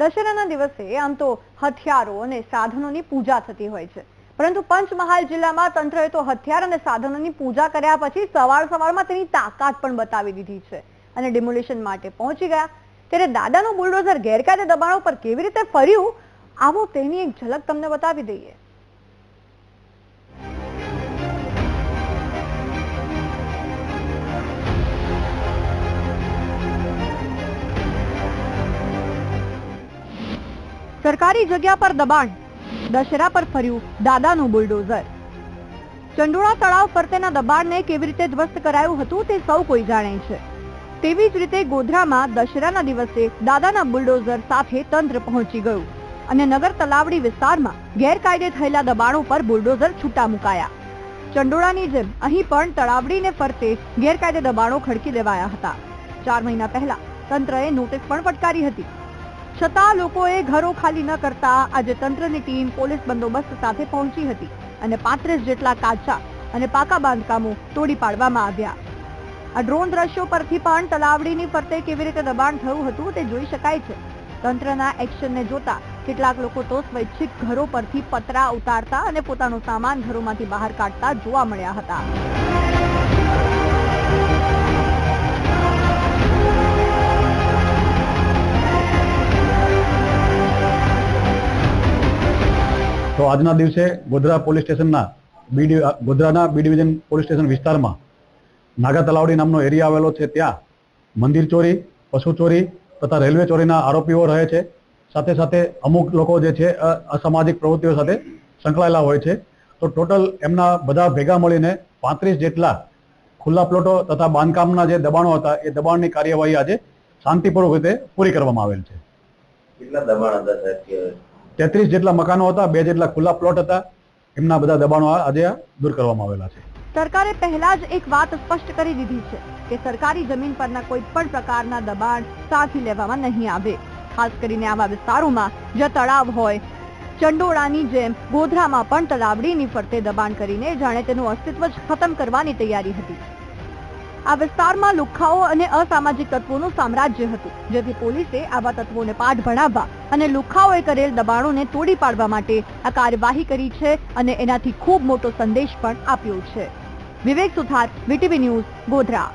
દશેરાના દિવસે આમ તો હથિયારો અને સાધનોની પૂજા થતી હોય છે. પરંતુ પંચમહાલ જિલ્લામાં તંત્રએ તો હથિયાર અને સાધનોની પૂજા કર્યા પછી સવાર સવારમાં તેની તાકાત પણ બતાવી દીધી છે અને ડિમોલિશન માટે પહોંચી ગયા. ત્યારે દાદાનું બુલડોઝર ગેરકાયદે દબાણો પર કેવી રીતે ફર્યું, આવો તેની એક ઝલક તમને બતાવી દઈએ. સરકારી જગ્યા પર દબાણ. દશેરા પર ફર્યું દાદાનું બુલડોઝર. ચંડોળા તળાવ ફરતેના દબાણને કેવી રીતે ધ્વસ્ત કરાયું હતું તે સૌ કોઈ જાણે છે. તેવી જ રીતે ગોધરામાં દશેરાના દિવસે દાદાના બુલડોઝર સાથે તંત્ર પહોંચી ગયું અને નગર તલાવડી વિસ્તારમાં ગેરકાયદે થયેલા દબાણો પર બુલડોઝર છૂટા મુકાયા. ચંડોળાની જેમ અહીં પણ તળાવડીને ફરતે ગેરકાયદે દબાણો ખડકી દેવાયા હતા. ચાર મહિના પહેલા તંત્રએ નોટિસ પણ ફટકારી હતી. છતાં લોકોએ ઘરો ખાલી ન કરતા આજે તંત્રની ટીમ પોલીસ બંદોબસ્ત સાથે પહોંચી હતી અને પાંત્રીસ જેટલા કાચા અને પાકા બાંધકામો તોડી પાડવામાં આવ્યા. આ ડ્રોન દ્રશ્યો પરથી પણ તલાવડીની ફરતે કેવી રીતે દબાણ થયું હતું તે જોઈ શકાય છે. તંત્રના એક્શનને જોતા કેટલાક લોકો તો સ્વૈચ્છિક ઘરો પરથી પતરા ઉતારતા અને પોતાનો સામાન ઘરોમાંથી બહાર કાઢતા જોવા મળ્યા હતા. તો આજના દિવસે ગોધરા પોલીસ સ્ટેશનના બી ગોધરાના બી ડિવિઝન પોલીસ સ્ટેશન વિસ્તારમાં નાગા તલાવડી નામનો એરિયા આવેલો છે. ત્યાં મંદિર ચોરી, પશુ ચોરી તથા રેલવે ચોરીના આરોપીઓ રહે છે. સાથે સાથે અમુક લોકો જે છે અસામાજિક પ્રવૃત્તિઓ સાથે સંકળાયેલા હોય છે. તો ટોટલ એમના બધા ભેગા મળીને પાંત્રીસ જેટલા ખુલ્લા પ્લોટો તથા બાંધકામના જે દબાણો હતા, એ દબાણની કાર્યવાહી આજે શાંતિપૂર્વક રીતે પૂરી કરવામાં આવેલ છે. કેટલા દબાણ હતા તેત્રીસ જેટલા મકાનો હતા, બે જેટલા ખુલ્લા પ્લોટ હતા, એમના બધા દબાણો આજે દૂર કરવામાં આવેલા છે. સરકારે પહેલા જ એક વાત સ્પષ્ટ કરી દીધી છે કે સરકારી જમીન પરના કોઈ પણ પ્રકારના દબાણ સાથી લેવામાં નહીં આવે. ખાસ કરીને આવા વિસ્તારોમાં જ્યાં તળાવ હોય, ચંડોળાની જેમ ગોધરામાં પણ તળાવડીની ફરતે દબાણ કરીને જાણે તેનું અસ્તિત્વ જ ખતમ કરવાની તૈયારી હતી. આ વિસ્તારમાં લુખ્ખાઓ અને અસામાજિક તત્વોનું સામ્રાજ્ય હતું, જેથી પોલીસે આવા તત્વોને પાઠ ભણાવવા અને લુખાઓએ કરેલ દબાણોને તોડી પાડવા માટે આ કાર્યવાહી કરી છે અને એનાથી ખૂબ મોટો સંદેશ પણ આપ્યો છે. Vivek Suthar, VTV news Godhra.